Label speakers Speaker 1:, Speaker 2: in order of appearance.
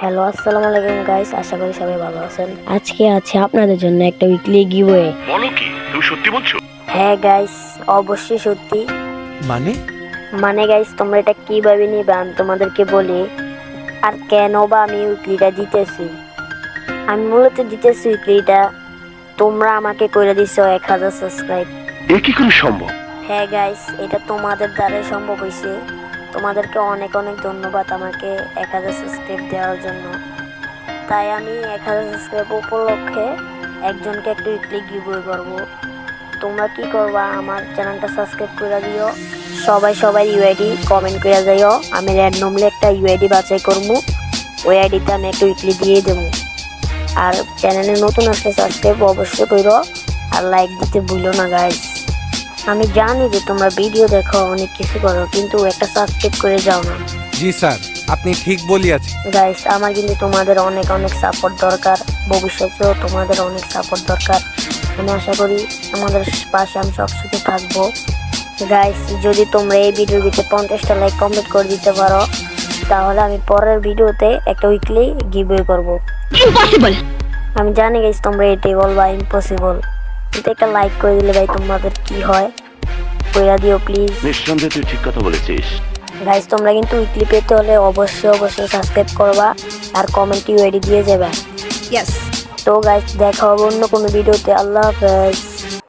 Speaker 1: Hello আসসালামু আলাইকুম guys আশা করি সবাই ভালো আছেন। আজকে আছে আপনাদের জন্য একটা উইকলি গিভওয়ে
Speaker 2: বলো কি তুমি সত্যি বলছো?
Speaker 1: হ্যাঁ গাইস অবশ্যই সত্যি।
Speaker 3: মানে?
Speaker 1: মানে গাইস তোমরা এটা কীভাবে নিবে আমি তোমাদেরকে বলি। আর কেন বা আমি উইকলিটা দিতেছি? আমি মূলত দিতেছি উইকলিটা তোমরা আমাকে করে দিছো এক হাজার সাবস্ক্রাইব
Speaker 2: এ কি করে সম্ভব?
Speaker 1: হ্যাঁ গাইস এটা তোমাদের দ্বারাই সম্ভব হয়েছে তোমাদেরকে অনেক অনেক ধন্যবাদ আমাকে এক হাজার সাবস্ক্রাইব দেওয়ার জন্য। তাই আমি এক হাজার সাবস্ক্রাইব উপলক্ষে একজনকে একটু উইকলি গিভওয়ে করব। তোমরা কি করবা? আমার চ্যানেলটা সাবস্ক্রাইব করে দিও। সবাই সবাই ইউআইডি কমেন্ট করে যাইও আমি র্যান্ডমলি একটা ইউআইডি বাছাই করব। ওই আইডিতে আমি একটু উইকলি দিয়ে দেবো। আর চ্যানেলে নতুন আসলে সাবস্ক্রাইব অবশ্যই করো। আর লাইক দিতে ভুলো না গাইস আমি জানি যে তোমরা ভিডিও দেখো অনেক কিছু করো কিন্তু একটা সাবস্ক্রাইব করে যাও না।
Speaker 3: জি স্যার আপনি ঠিক বলিয়াছেন।
Speaker 1: গাইস আমার কিন্তু তোমাদের অনেক অনেক সাপোর্ট দরকার। ভবিষ্যতেও তোমাদের অনেক সাপোর্ট দরকার। আমি আশা করি আমাদের পাশে আমি সবসময় থাকব। গাইস যদি তোমরা এই ভিডিওর ভিতরে পঞ্চাশটা লাইক কমপ্লিট করে দিতে পারো তাহলে আমি পরের ভিডিওতে একটা উইকলি গিভওয়ে করব। আমি জানি গাইস তোমরা এটাই বলবা ইম্পসিবল একটা লাইক করে দিলে ভাই তোমাদের কি হয়? কইরা দিও প্লিজ
Speaker 2: নিঃসন্দেহে তুই ঠিক কথা বলেছিস।
Speaker 1: গাইস তোমরা কিন্তু উইকলি পেতে হলে অবশ্যই অবশ্যই সাবস্ক্রাইব করবা আর কমেন্ট ওয়েডি দিয়ে যাবে।
Speaker 4: ইয়েস
Speaker 1: তো গাইস দেখা হবে অন্য কোনো ভিডিওতে আল্লাহ হাফেজ।